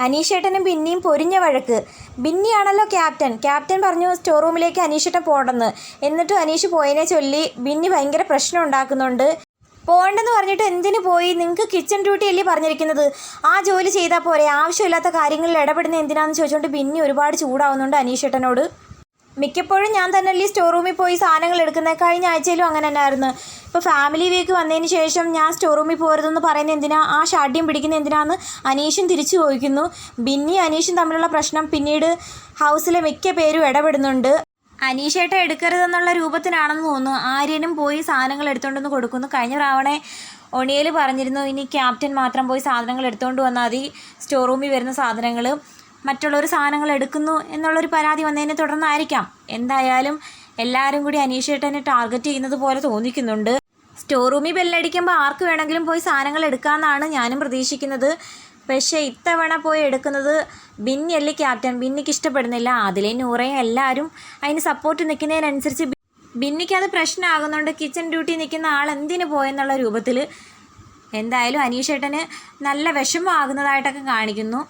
അനീഷേട്ടനും ബിന്നിയും പൊരിഞ്ഞ വഴക്ക്. ബിന്നിയാണല്ലോ ക്യാപ്റ്റൻ. ക്യാപ്റ്റൻ പറഞ്ഞു സ്റ്റോർ റൂമിലേക്ക് അനീഷേട്ടൻ പോകണമെന്ന്. എന്നിട്ടും അനീഷ് പോയതിനെ ചൊല്ലി ബിന്നി ഭയങ്കര പ്രശ്നം ഉണ്ടാക്കുന്നുണ്ട്. പോകണ്ടെന്ന് പറഞ്ഞിട്ട് എന്തിനു പോയി? നിങ്ങൾക്ക് കിച്ചൺ ഡ്യൂട്ടി അല്ലേ പറഞ്ഞിരിക്കുന്നത്? ആ ജോലി ചെയ്താൽ പോരെ. ആവശ്യമില്ലാത്ത കാര്യങ്ങളിൽ ഇടപെടുന്ന എന്തിനാന്ന് ചോദിച്ചുകൊണ്ട് ബിന്നി ഒരുപാട് ചൂടാവുന്നുണ്ട് അനീഷേട്ടനോട്. മിക്കപ്പോഴും ഞാൻ തന്നെ അല്ലേ സ്റ്റോർ റൂമിൽ പോയി സാധനങ്ങൾ എടുക്കുന്നത് കഴിഞ്ഞ ആഴ്ചയിലും അങ്ങനെ തന്നെയായിരുന്നു. ഇപ്പോൾ ഫാമിലി വീക്ക് വന്നതിന് ശേഷം ഞാൻ സ്റ്റോർ റൂമിൽ പോരുതെന്ന് പറയുന്നത് എന്തിനാ? ആ ഷാഡ്യം പിടിക്കുന്ന എന്തിനാന്ന് അനീഷും തിരിച്ചു ചോദിക്കുന്നു. ബിന്നി അനീഷും തമ്മിലുള്ള പ്രശ്നം പിന്നീട് ഹൗസിലെ മിക്ക പേരും ഇടപെടുന്നുണ്ട്. അനീഷേട്ട എടുക്കരുതെന്നുള്ള രൂപത്തിനാണെന്ന് തോന്നുന്നു. ആര്യനും പോയി സാധനങ്ങൾ എടുത്തുകൊണ്ടെന്ന് കൊടുക്കുന്നു. കഴിഞ്ഞ പ്രാവണെ ഒണിയൽ പറഞ്ഞിരുന്നു ഇനി ക്യാപ്റ്റൻ മാത്രം പോയി സാധനങ്ങൾ എടുത്തുകൊണ്ട് വന്നാൽ മതി. സ്റ്റോർ റൂമിൽ വരുന്ന സാധനങ്ങൾ മറ്റുള്ളവർ സാധനങ്ങൾ എടുക്കുന്നു എന്നുള്ളൊരു പരാതി വന്നതിനെ തുടർന്നായിരിക്കാം. എന്തായാലും എല്ലാവരും കൂടി അനീഷേട്ടനെ ടാർഗറ്റ് ചെയ്യുന്നത് പോലെ തോന്നിക്കുന്നുണ്ട്. സ്റ്റോർ റൂമിൽ ബെല്ലടിക്കുമ്പോൾ ആർക്ക് വേണമെങ്കിലും പോയി സാധനങ്ങൾ എടുക്കാമെന്നാണ് ഞാനും പ്രതീക്ഷിക്കുന്നത്. പക്ഷേ ഇത്തവണ പോയി എടുക്കുന്നത് ബിന്നിയല്ലേ ക്യാപ്റ്റൻ. ബിന്നിക്ക് ഇഷ്ടപ്പെടുന്നില്ല. അതിലെ നൂറേ എല്ലാവരും അതിന് സപ്പോർട്ട് നിൽക്കുന്നതിനനുസരിച്ച് ബിന്നിക്ക് അത് പ്രശ്നമാകുന്നുണ്ട്. കിച്ചൺ ഡ്യൂട്ടി നിൽക്കുന്ന ആൾ എന്തിനു പോയെന്നുള്ള രൂപത്തിൽ എന്തായാലും അനീഷേട്ടന് നല്ല വിഷമമാകുന്നതായിട്ടൊക്കെ കാണിക്കുന്നു.